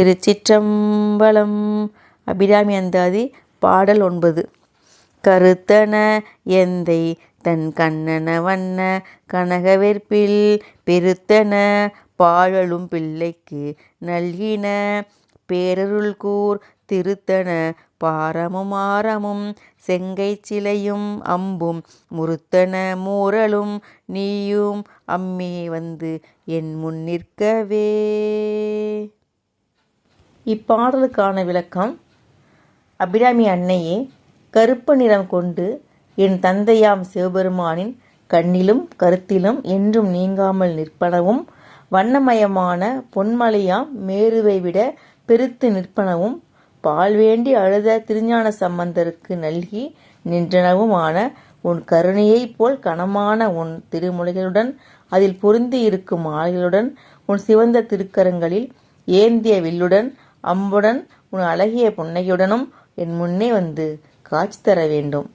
திருச்சிற்றம்பலம். அபிராமி அந்தாதி பாடல் ஒன்பது. கருத்தன எந்தை தன் கண்ணன வண்ண கனகவேற்பில் பெருத்தன பாழலும் பிள்ளைக்கு நல்கின பேரருள் கூர் திருத்தன பாரமும் ஆரமும் செங்கை சிலையும் அம்பும் முறுத்தன மூரலும் நீயும் அம்மே வந்து என் முன் நிற்கவே. இப்பாடலுக்கான விளக்கம் அபிராமி அன்னையே கருப்பு நிறம் கொண்டு என் தந்தையாம் சிவபெருமானின் கண்ணிலும் கருத்திலும் என்றும் நீங்காமல் நிற்பனவும் வண்ணமயமான பொன்மலையாம் மேருவை விட பெருத்து நிற்பனவும் பால் வேண்டி அழுத திருஞான சம்பந்தருக்கு நல்கி நின்றனவுமான உன் கருணையைப் போல் கனமான உன் திருமுலைகளுடன் அதில் பொருந்தி இருக்கும் மாலைகளுடன் உன் சிவந்த திருக்கரங்களில் ஏந்திய வில்லுடன் அம்புடன் உன் அழகிய புன்னகையுடனும் என் முன்னே வந்து காட்சி தர வேண்டும்.